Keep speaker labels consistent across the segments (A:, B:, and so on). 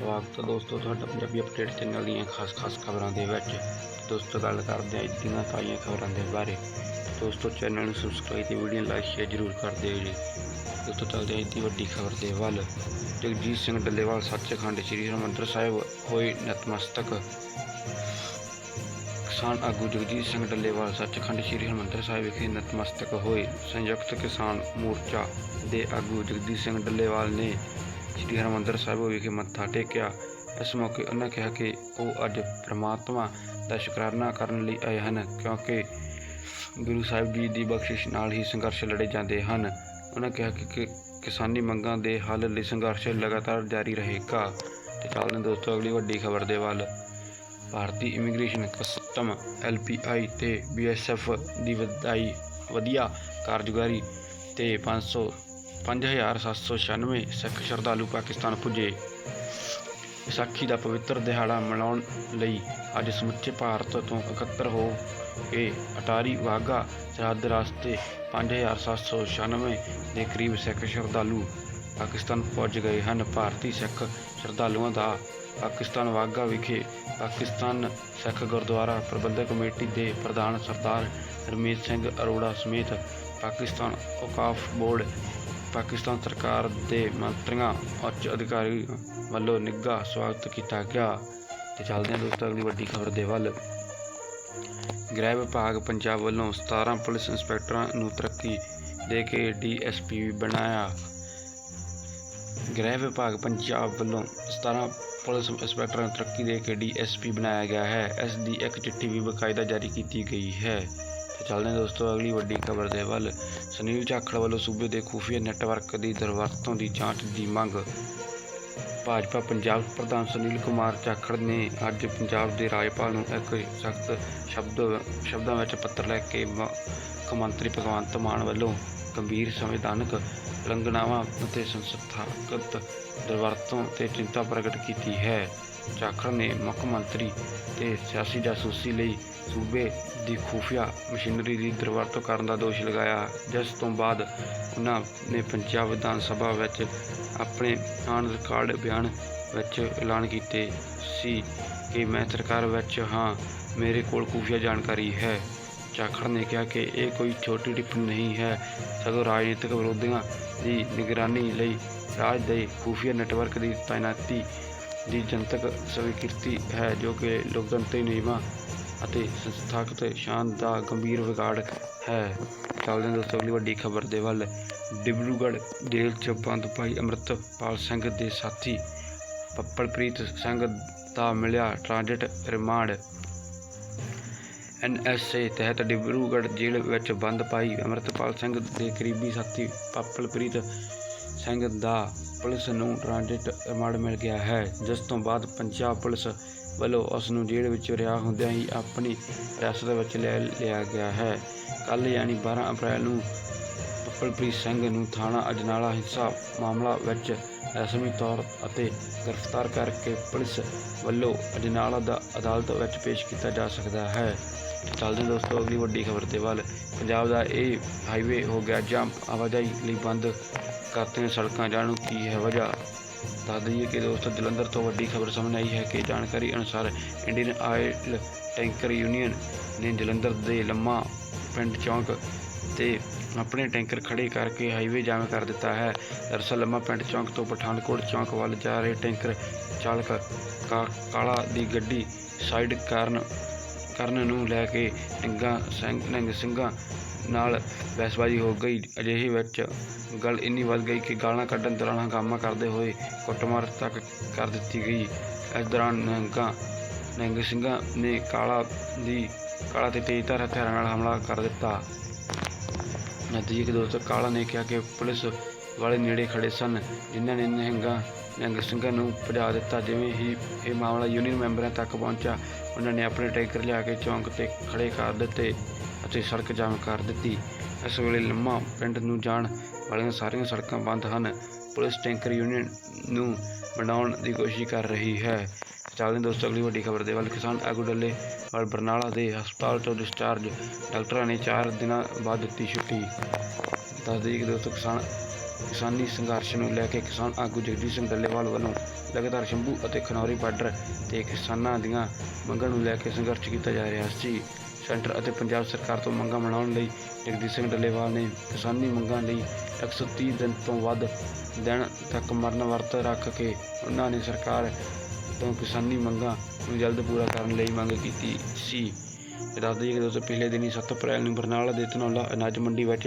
A: ਸਵਾਗਤ ਹੈ ਦੋਸਤੋ ਤੁਹਾਡਾ ਪੰਜਾਬੀ ਅਪਡੇਟ ਚੈਨਲ ਦੀਆਂ ਖਾਸ-ਖਾਸ ਖਬਰਾਂ ਦੇ ਵਿੱਚ। ਦੋਸਤੋ ਗੱਲ ਕਰਦੇ ਹਾਂ ਅੱਜ ਦੀਆਂ ਤਾਜ਼ੀਆਂ ਖਬਰਾਂ ਦੇ ਬਾਰੇ। ਦੋਸਤੋ ਚੈਨਲ ਨੂੰ ਸਬਸਕ੍ਰਾਈਬ ਤੇ ਵੀਡੀਓ ਲਾਈਕ ਸ਼ੇਅਰ ਜ਼ਰੂਰ ਕਰ ਦਿਓ ਜੀ। ਦੋਸਤੋ ਚੱਲਦੇ ਹਾਂ ਅੱਜ ਦੀ ਵੱਡੀ ਖਬਰ ਦੇ ਵੱਲ। ਜਗਜੀਤ ਸਿੰਘ ਡੱਲੇਵਾਲ ਸੱਚਖੰਡ ਸ੍ਰੀ ਹਰਿਮੰਦਰ ਸਾਹਿਬ ਹੋਏ ਨਤਮਸਤਕ। ਕਿਸਾਨ ਆਗੂ ਜਗਜੀਤ ਸਿੰਘ ਡੱਲੇਵਾਲ ਸੱਚਖੰਡ ਸ੍ਰੀ ਹਰਿਮੰਦਰ ਸਾਹਿਬ ਵਿਖੇ ਨਤਮਸਤਕ ਹੋਏ। ਸੰਯੁਕਤ ਕਿਸਾਨ ਮੋਰਚਾ ਦੇ ਆਗੂ ਜਗਜੀਤ ਸਿੰਘ ਡੱਲੇਵਾਲ ਨੇ ਸ੍ਰੀ ਹਰਿਮੰਦਰ ਸਾਹਿਬ ਵਿਖੇ ਮੱਥਾ ਟੇਕਿਆ। ਇਸ ਮੌਕੇ ਉਹਨਾਂ ਕਿਹਾ ਕਿ ਉਹ ਅੱਜ ਪ੍ਰਮਾਤਮਾ ਦਾ ਸ਼ੁਕਰਾਨਾ ਕਰਨ ਲਈ ਆਏ ਹਨ, ਕਿਉਂਕਿ ਗੁਰੂ ਸਾਹਿਬ ਜੀ ਦੀ ਬਖਸ਼ਿਸ਼ ਨਾਲ ਹੀ ਸੰਘਰਸ਼ ਲੜੇ ਜਾਂਦੇ ਹਨ। ਉਹਨਾਂ ਕਿਹਾ ਕਿ ਕਿਸਾਨੀ ਮੰਗਾਂ ਦੇ ਹੱਲ ਲਈ ਸੰਘਰਸ਼ ਲਗਾਤਾਰ ਜਾਰੀ ਰਹੇਗਾ। ਤੇ ਚੱਲਦੇ ਹਾਂ ਦੋਸਤੋ, ਅਗਲੀ ਵੱਡੀ ਖਬਰ ਦੇ ਵੱਲ। ਭਾਰਤੀ ਇਮੀਗ੍ਰੇਸ਼ਨ ਕਸਟਮ ਐਲਪੀਆਈ ਤੇ ਬੀਐਸਐਫ ਦੀ ਵਧਾਈ, ਵਧੀਆ ਕਾਰਜਕਾਰੀ ਤੇ 500 5796 ਸਿੱਖ ਸ਼ਰਧਾਲੂ ਪਾਕਿਸਤਾਨ ਪੁੱਜੇ। ਵਿਸਾਖੀ ਦਾ ਪਵਿੱਤਰ ਦਿਹਾੜਾ ਮਨਾਉਣ ਲਈ ਅੱਜ ਸਮੁੱਚੇ ਭਾਰਤ ਤੋਂ ਇਕੱਤਰ ਹੋ ਕੇ ਅਟਾਰੀ ਵਾਹਗਾ ਸਰਹੱਦ ਰਸਤੇ 5796 ਦੇ ਕਰੀਬ ਸਿੱਖ ਸ਼ਰਧਾਲੂ ਪਾਕਿਸਤਾਨ ਪਹੁੰਚ ਗਏ ਹਨ। ਭਾਰਤੀ ਸਿੱਖ ਸ਼ਰਧਾਲੂਆਂ ਦਾ ਪਾਕਿਸਤਾਨ ਵਾਹਗਾ ਵਿਖੇ ਪਾਕਿਸਤਾਨ ਸਿੱਖ ਗੁਰਦੁਆਰਾ ਪ੍ਰਬੰਧਕ ਕਮੇਟੀ ਦੇ ਪ੍ਰਧਾਨ ਸਰਦਾਰ ਰਮੇਸ਼ ਸਿੰਘ ਅਰੋੜਾ ਸਮੇਤ ਪਾਕਿਸਤਾਨ ਔਕਾਫ ਬੋਰਡ ਪਾਕਿਸਤਾਨ ਸਰਕਾਰ ਦੇ ਮੰਤਰੀਆਂ, ਉੱਚ ਅਧਿਕਾਰੀ ਵੱਲੋਂ ਨਿੱਘਾ ਸਵਾਗਤ ਕੀਤਾ ਗਿਆ ਤੇ ਚੱਲਦੇ ਹਾਂ ਦੋਸਤੋ ਅਗਲੀ ਵੱਡੀ ਖਬਰ ਦੇ ਵੱਲ। ਗ੍ਰਹਿ ਵਿਭਾਗ ਪੰਜਾਬ ਵੱਲੋਂ 17 ਪੁਲਿਸ ਇੰਸਪੈਕਟਰਾਂ ਨੂੰ ਤਰੱਕੀ ਦੇ ਕੇ ਡੀਐਸਪੀ ਬਣਾਇਆ। ਗ੍ਰਹਿ ਵਿਭਾਗ ਪੰਜਾਬ ਵੱਲੋਂ 17 ਪੁਲਿਸ ਇੰਸਪੈਕਟਰਾਂ ਨੂੰ ਤਰੱਕੀ ਦੇ ਕੇ ਡੀਐਸਪੀ ਬਣਾਇਆ ਗਿਆ ਹੈ। ਇਸ ਦੀ ਇੱਕ ਚਿੱਠੀ ਵੀ ਬਕਾਇਦਾ ਜਾਰੀ ਕੀਤੀ ਗਈ ਹੈ। ਚੱਲਦੇ ਹਾਂ ਦੋਸਤੋ, ਅਗਲੀ ਵੱਡੀ ਖਬਰ ਦੇ ਵੱਲ। ਸੁਨੀਲ ਜਾਖੜ ਵੱਲੋਂ ਸੂਬੇ ਦੇ ਖੂਫੀਆ ਨੈੱਟਵਰਕ ਦੀ ਦਰਵਰਤੋਂ ਦੀ ਜਾਂਚ ਦੀ ਮੰਗ। ਭਾਜਪਾ ਪੰਜਾਬ ਪ੍ਰਧਾਨ ਸੁਨੀਲ ਕੁਮਾਰ ਜਾਖੜ ਨੇ ਅੱਜ ਪੰਜਾਬ ਦੇ ਰਾਜਪਾਲ ਨੂੰ ਇੱਕ ਸਖਤ ਸ਼ਬਦ, ਸ਼ਬਦਾਂ ਵਿੱਚ ਪੱਤਰ ਲੈ ਕੇ ਮੁੱਖ ਮੰਤਰੀ ਭਗਵੰਤ ਮਾਨ ਵੱਲੋਂ ਗੰਭੀਰ ਸੰਵਿਧਾਨਕ ਉਲੰਘਣਾਵਾਂ ਅਤੇ ਸੰਸਥਾਗਤ ਦੁਰਵਰਤੋਂ ਤੇ ਚਿੰਤਾ ਪ੍ਰਗਟ ਕੀਤੀ ਹੈ। ਜਾਖੜ ਨੇ ਮੁੱਖ ਮੰਤਰੀ ਤੇ ਸਿਆਸੀ ਜਾਸੂਸੀ ਲਈ ਸੂਬੇ ਦੀ ਖੂਫੀਆ ਮਸ਼ੀਨਰੀ ਦੀ ਦੁਰਵਰਤੋਂ ਕਰਨ ਦਾ ਦੋਸ਼ ਲਗਾਇਆ। ਜਿਸ ਤੋਂ ਬਾਅਦ ਉਹਨਾਂ ਨੇ ਪੰਜਾਬ ਵਿਧਾਨ ਸਭਾ ਵਿੱਚ ਆਪਣੇ ਆਨ ਰਿਕਾਰਡ ਬਿਆਨ ਵਿੱਚ ਐਲਾਨ ਕੀਤੇ ਸੀ ਕਿ ਮੈਂ ਸਰਕਾਰ ਵਿੱਚ ਹਾਂ, ਮੇਰੇ ਕੋਲ ਖੂਫੀਆ ਜਾਣਕਾਰੀ ਹੈ। ਜਾਖੜ ਨੇ ਕਿਹਾ ਕਿ ਇਹ ਕੋਈ ਛੋਟੀ ਟਿੱਪਣੀ ਨਹੀਂ ਹੈ। ਸਗੋਂ ਰਾਜਨੀਤਿਕ ਵਿਰੋਧੀਆਂ ਦੀ ਨਿਗਰਾਨੀ ਲਈ ਰਾਜ ਦੇ ਖੂਫੀਆ ਨੈੱਟਵਰਕ ਦੀ ਤਾਇਨਾਤੀ ਦੀ ਜਨਤਕ ਸਵੀਕ੍ਰਿਤੀ ਹੈ ਜੋ ਕਿ ਲੋਕਤੰਤਰੀ ਨਿਯਮਾਂ ਅਤੇ ਸੰਸਥਾਗਤ ਸ਼ਾਨ ਦਾ ਗੰਭੀਰ ਵਿਗਾੜ ਹੈ। ਚੱਲਦੇ ਹਾਂ ਦੋਸਤੋ, ਅਗਲੀ ਵੱਡੀ ਖਬਰ ਦੇ ਵੱਲ। ਡਿਬਰੂਗੜ੍ਹ ਜੇਲ੍ਹ 'ਚ ਬੰਦ ਭਾਈ ਅੰਮ੍ਰਿਤਪਾਲ ਸਿੰਘ ਦੇ ਸਾਥੀ ਪੱਪਲਪ੍ਰੀਤ ਸਿੰਘ ਦਾ ਮਿਲਿਆ ਟ੍ਰਾਂਜ਼ਿਟ ਰਿਮਾਂਡ। ਐਨਐਸਏ ਤਹਿਤ ਡਿਬਰੂਗੜ੍ਹ ਜੇਲ੍ਹ ਵਿੱਚ ਬੰਦ ਪਾਈ ਅੰਮ੍ਰਿਤਪਾਲ ਸਿੰਘ ਦੇ ਕਰੀਬੀ ਸਾਥੀ ਪੱਪਲਪ੍ਰੀਤ ਸਿੰਘ ਦਾ ਪੁਲਿਸ ਨੂੰ ਟ੍ਰਾਂਜ਼ਿਟ ਰਿਮਾਂਡ ਮਿਲ ਗਿਆ ਹੈ। ਜਿਸ ਤੋਂ ਬਾਅਦ ਪੰਜਾਬ ਪੁਲਿਸ ਵੱਲੋਂ ਉਸ ਨੂੰ ਜੇਲ੍ਹ ਵਿੱਚੋਂ ਰਿਹਾ ਹੁੰਦਿਆਂ ਹੀ ਆਪਣੀ ਹਿਰਾਸਤ ਵਿੱਚ ਲੈ ਲਿਆ ਗਿਆ ਹੈ। ਕੱਲ੍ਹ ਯਾਨੀ 12 ਅਪ੍ਰੈਲ ਨੂੰ ਪੱਪਲਪ੍ਰੀਤ ਸਿੰਘ ਨੂੰ ਥਾਣਾ ਅਜਨਾਲਾ ਹਿੰਸਾ ਮਾਮਲਾ ਵਿੱਚ ਰਸਮੀ ਤੌਰ ਅਤੇ ਗ੍ਰਿਫਤਾਰ ਕਰਕੇ ਪੁਲਿਸ ਵੱਲੋਂ ਅਜਨਾਲਾ ਦਾ ਅਦਾਲਤ ਵਿੱਚ ਪੇਸ਼ ਕੀਤਾ ਜਾ ਸਕਦਾ ਹੈ। ਚੱਲਦੇ ਦੋਸਤੋ, ਅਗਲੀ ਵੱਡੀ ਖਬਰ ਦੇ ਵੱਲ। ਪੰਜਾਬ ਦਾ ਇਹ ਹਾਈਵੇ ਹੋ ਗਿਆ ਜੰਪ ਆਵਾਜਾਈ ਲਈ ਬੰਦ ਕਰਤੀਆਂ ਸੜਕਾਂ ਜਾਣੂ ਕੀ ਹੈ ਵਜ੍ਹਾ? ਦੱਸ ਦਈਏ ਕਿ ਦੋਸਤੋ, ਜਲੰਧਰ ਤੋਂ ਵੱਡੀ ਖਬਰ ਸਾਹਮਣੇ ਆਈ ਹੈ ਕਿ ਜਾਣਕਾਰੀ ਅਨੁਸਾਰ ਇੰਡੀਅਨ ਆਇਲ ਟੈਂਕਰ ਯੂਨੀਅਨ ਨੇ ਜਲੰਧਰ ਦੇ ਲੰਮਾ ਪਿੰਡ ਚੌਂਕ ਤੇ ਆਪਣੇ ਟੈਂਕਰ ਖੜੇ ਕਰਕੇ ਹਾਈਵੇ ਜਾਮ ਕਰ ਦਿੱਤਾ ਹੈ। ਦਰਅਸਲ, ਲੰਮਾ ਪਿੰਡ ਚੌਂਕ ਤੋਂ ਪਠਾਨਕੋਟ ਚੌਂਕ ਵੱਲ ਜਾ ਰਹੇ ਟੈਂਕਰ ਚਾਲਕ ਕਾ- ਕਾਲਾ ਦੀ ਗੱਡੀ ਸਾਈਡ ਕਾਰਨ ਕਰਨ ਨੂੰ ਲੈ ਕੇ ਨਿੰਗਾ ਸਿੰਘ ਨਿੰਗ ਸਿੰਘਾਂ ਨਾਲ ਬਹਿਸਬਾਜ਼ੀ ਹੋ ਗਈ। ਅਜਿਹੇ ਵਿੱਚ ਗੱਲ ਇੰਨੀ ਵੱਧ ਗਈ ਕਿ ਗਾਲਾਂ ਕੱਢਣ ਦੌਰਾਨ ਹੰਗਾਮਾ ਕਰਦੇ ਹੋਏ ਕੁੱਟਮਾਰ ਤੱਕ ਕਰ ਦਿੱਤੀ ਗਈ। ਇਸ ਦੌਰਾਨ ਨਿਹੰਗਾਂ, ਨਿਹੰਗ ਸਿੰਘਾਂ ਨੇ ਕਾਲਾ ਦੀ, ਕਾਲਾ ਤੇ ਤੇਜ਼ਧਾਰ ਹਥਿਆਰਾਂ ਨਾਲ ਹਮਲਾ ਕਰ ਦਿੱਤਾ। ਨਤੀਜੇ ਕਿ ਦੋਸਤੋ ਕਾਲਾ ਨੇ ਕਿਹਾ ਕਿ ਪੁਲਿਸ ਵਾਲੇ ਨੇੜੇ ਖੜੇ ਸਨ, ਜਿਨ੍ਹਾਂ ਨੇ ਨਿਹੰਗਾਂ ਨਿਹੰਗ ਸਿੰਘਾਂ ਨੂੰ ਭਜਾ ਦਿੱਤਾ, ਜਿਵੇਂ ਹੀ ਇਹ ਮਾਮਲਾ ਯੂਨੀਅਨ ਮੈਂਬਰਾਂ ਤੱਕ ਪਹੁੰਚਾ ਉਹਨਾਂ ਨੇ ਆਪਣੇ ਟੈਂਕਰ ਲਿਆ ਕੇ ਚੌਂਕ ਤੇ ਖੜੇ ਕਰ ਦਿੱਤੇ ਅਤੇ ਸੜਕ ਜਾਮ ਕਰ ਦਿੱਤੀ। ਇਸ ਵੇਲੇ ਲੰਮਾ ਪਿੰਡ ਨੂੰ ਜਾਣ ਵਾਲੀਆਂ ਸਾਰੀਆਂ ਸੜਕਾਂ ਬੰਦ ਹਨ। ਪੁਲਿਸ ਟੈਂਕਰ ਯੂਨੀਅਨ ਨੂੰ ਬਣਾਉਣ ਦੀ ਕੋਸ਼ਿਸ਼ ਕਰ ਰਹੀ ਹੈ। ਚੱਲਦੇ ਦੋਸਤੋ, ਅਗਲੀ ਵੱਡੀ ਖਬਰ ਦੇ ਵੱਲ। ਕਿਸਾਨ ਆਗੂ ਡੱਲੇ ਵਾਲ ਬਰਨਾਲਾ ਦੇ ਹਸਪਤਾਲ ਤੋਂ ਡਿਸਚਾਰਜ ਡਾਕਟਰਾਂ ਨੇ 4 ਦਿਨਾਂ ਬਾਅਦ ਦਿੱਤੀ ਛੁੱਟੀ। ਦੱਸ ਦਈਏ ਕਿ ਦੋਸਤੋ, ਕਿਸਾਨ ਕਿਸਾਨੀ ਸੰਘਰਸ਼ ਨੂੰ ਲੈ ਕੇ ਕਿਸਾਨ ਆਗੂ ਜਗਜੀਤ ਸਿੰਘ ਡੱਲੇਵਾਲ ਵੱਲੋਂ ਲਗਾਤਾਰ ਸ਼ੰਭੂ ਅਤੇ ਖਨੌਰੀ ਬਾਰਡਰ ਤੇ ਕਿਸਾਨਾਂ ਦੀਆਂ ਮੰਗਾਂ ਨੂੰ ਲੈ ਕੇ ਸੰਘਰਸ਼ ਕੀਤਾ ਜਾ ਰਿਹਾ ਸੀ। ਸੈਂਟਰ ਅਤੇ ਪੰਜਾਬ ਸਰਕਾਰ ਤੋਂ ਮੰਗਾਂ ਮਨਾਉਣ ਲਈ ਜਗਦੀਪ ਸਿੰਘ ਡੱਲੇਵਾਲ ਨੇ ਕਿਸਾਨੀ ਮੰਗਾਂ ਲਈ 130 ਦਿਨ ਤੋਂ ਵੱਧ ਦਿਨ ਤੱਕ ਮਰਨ ਵਰਤ ਰੱਖ ਕੇ ਉਹਨਾਂ ਨੇ ਸਰਕਾਰ ਤੋਂ ਕਿਸਾਨੀ ਮੰਗਾਂ ਨੂੰ ਜਲਦ ਪੂਰਾ ਕਰਨ ਲਈ ਮੰਗ ਕੀਤੀ ਸੀ। ਦੱਸ ਦਈਏ ਕਿ ਦੋਸਤੋ ਪਿਛਲੇ ਦਿਨੀ 7 ਅਪ੍ਰੈਲ ਨੂੰ ਬਰਨਾਲਾ ਦੇ ਧਨੌਲਾ ਅਨਾਜ ਮੰਡੀ ਵਿੱਚ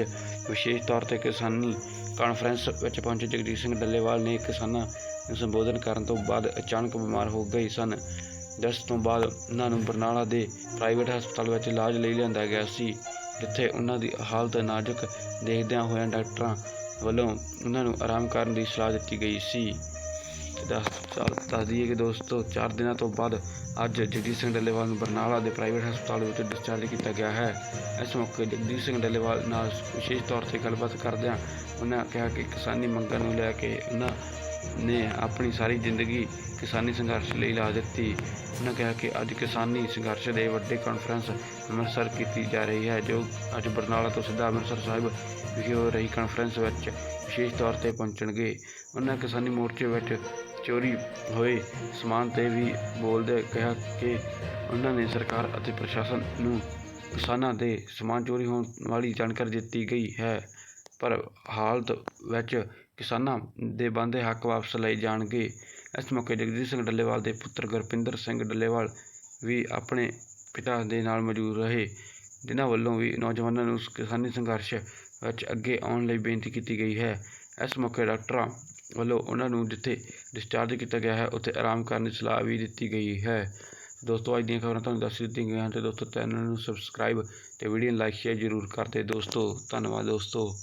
A: ਵਿਸ਼ੇਸ਼ ਤੌਰ ਤੇ ਕਿਸਾਨੀ ਕਾਨਫਰੰਸ ਵਿੱਚ ਪਹੁੰਚੇ ਜਗਜੀਤ ਸਿੰਘ ਡੱਲੇਵਾਲ ਨੇ ਕਿਸਾਨਾਂ ਨੂੰ ਸੰਬੋਧਨ ਕਰਨ ਤੋਂ ਬਾਅਦ ਅਚਾਨਕ ਬਿਮਾਰ ਹੋ ਗਏ ਸਨ। ਜਿਸ ਤੋਂ ਬਾਅਦ ਉਹਨਾਂ ਨੂੰ ਬਰਨਾਲਾ ਦੇ ਪ੍ਰਾਈਵੇਟ ਹਸਪਤਾਲ ਵਿੱਚ ਇਲਾਜ ਲਈ ਲਿਆਂਦਾ ਗਿਆ ਸੀ, ਜਿੱਥੇ ਉਹਨਾਂ ਦੀ ਹਾਲਤ ਨਾਜ਼ੁਕ ਦੇਖਦਿਆਂ ਹੋਇਆਂ ਡਾਕਟਰਾਂ ਵੱਲੋਂ ਉਹਨਾਂ ਨੂੰ ਆਰਾਮ ਕਰਨ ਦੀ ਸਲਾਹ ਦਿੱਤੀ ਗਈ ਸੀ। ਤੇ ਦੱਸ ਚੱਲ ਦਈਏ ਕਿ ਦੋਸਤੋ 4 ਦਿਨਾਂ ਤੋਂ ਬਾਅਦ ਅੱਜ ਜਗਜੀਤ ਸਿੰਘ ਡੱਲੇਵਾਲ ਨੂੰ ਬਰਨਾਲਾ ਦੇ ਪ੍ਰਾਈਵੇਟ ਹਸਪਤਾਲ ਵਿੱਚ ਡਿਸਚਾਰਜ ਕੀਤਾ ਗਿਆ ਹੈ। ਇਸ ਮੌਕੇ ਜਗਜੀਤ ਸਿੰਘ ਡੱਲੇਵਾਲ ਨਾਲ ਵਿਸ਼ੇਸ਼ ਤੌਰ ਤੇ ਗੱਲਬਾਤ ਕਰਦਿਆਂ ਉਹਨਾਂ ਕਿਹਾ ਕਿ ਕਿਸਾਨੀ ਮੰਗਾਂ ਨੂੰ ਲੈ ਕੇ ਉਹਨਾਂ ਨੇ ਆਪਣੀ ਸਾਰੀ ਜ਼ਿੰਦਗੀ ਕਿਸਾਨੀ ਸੰਘਰਸ਼ ਲਈ ਲਾ ਦਿੱਤੀ। ਉਹਨਾਂ ਕਿਹਾ ਕਿ ਅੱਜ ਕਿਸਾਨੀ ਸੰਘਰਸ਼ ਦੇ ਵੱਡੇ ਕਾਨਫਰੰਸ ਅੰਮ੍ਰਿਤਸਰ ਕੀਤੀ ਜਾ ਰਹੀ ਹੈ, ਜੋ ਅੱਜ ਬਰਨਾਲਾ ਤੋਂ ਸਿੱਧਾ ਅੰਮ੍ਰਿਤਸਰ ਸਾਹਿਬ ਵਿਖੇ ਹੋ ਰਹੀ ਕਾਨਫਰੰਸ ਵਿੱਚ ਵਿਸ਼ੇਸ਼ ਤੌਰ ਤੇ ਪਹੁੰਚਣਗੇ। ਉਹਨਾਂ ਕਿਸਾਨੀ ਮੋਰਚੇ ਵਿੱਚ ਚੋਰੀ ਹੋਏ ਸਮਾਨ ਤੇ ਵੀ ਬੋਲਦਿਆਂ ਕਿਹਾ ਕਿ ਉਹਨਾਂ ਨੇ ਸਰਕਾਰ ਅਤੇ ਪ੍ਰਸ਼ਾਸਨ ਨੂੰ ਕਿਸਾਨਾਂ ਦੇ ਸਮਾਨ ਚੋਰੀ ਹੋਣ ਵਾਲੀ ਜਾਣਕਾਰੀ ਦਿੱਤੀ ਗਈ ਹੈ, ਪਰ ਹਾਲਤ ਵਿੱਚ ਕਿਸਾਨਾਂ ਦੇ ਬਣਦੇ ਹੱਕ ਵਾਪਸ ਲਏ ਜਾਣਗੇ। ਇਸ ਮੌਕੇ ਜਗਜੀਤ ਸਿੰਘ ਡੱਲੇਵਾਲ ਦੇ ਪੁੱਤਰ ਗੁਰਪਿੰਦਰ ਸਿੰਘ ਡੱਲੇਵਾਲ ਵੀ ਆਪਣੇ ਪਿਤਾ ਦੇ ਨਾਲ ਮੌਜੂਦ ਰਹੇ। ਜਿਨ੍ਹਾਂ ਵੱਲੋਂ ਵੀ ਨੌਜਵਾਨਾਂ ਨੂੰ ਕਿਸਾਨੀ ਸੰਘਰਸ਼ ਵਿੱਚ ਅੱਗੇ ਆਉਣ ਲਈ ਬੇਨਤੀ ਕੀਤੀ ਗਈ ਹੈ। ਇਸ ਮੌਕੇ ਡਾਕਟਰਾਂ ਵੱਲੋਂ ਉਹਨਾਂ ਨੂੰ ਜਿੱਥੇ ਡਿਸਚਾਰਜ ਕੀਤਾ ਗਿਆ ਹੈ, ਉੱਥੇ ਆਰਾਮ ਕਰਨ ਦੀ ਸਲਾਹ ਵੀ ਦਿੱਤੀ ਗਈ ਹੈ। ਦੋਸਤੋ, ਅੱਜ ਦੀਆਂ ਖਬਰਾਂ ਤੁਹਾਨੂੰ ਦੱਸ ਦਿੱਤੀਆਂ ਗਈਆਂ ਹਨ ਤੇ ਦੋਸਤੋ ਚੈਨਲ ਨੂੰ ਸਬਸਕ੍ਰਾਈਬ ਤੇ ਵੀਡੀਓ ਨੂੰ ਲਾਈਕ ਸ਼ੇਅਰ ਜ਼ਰੂਰ ਕਰਦੇ ਦੋਸਤੋ, ਧੰਨਵਾਦ ਦੋਸਤੋ।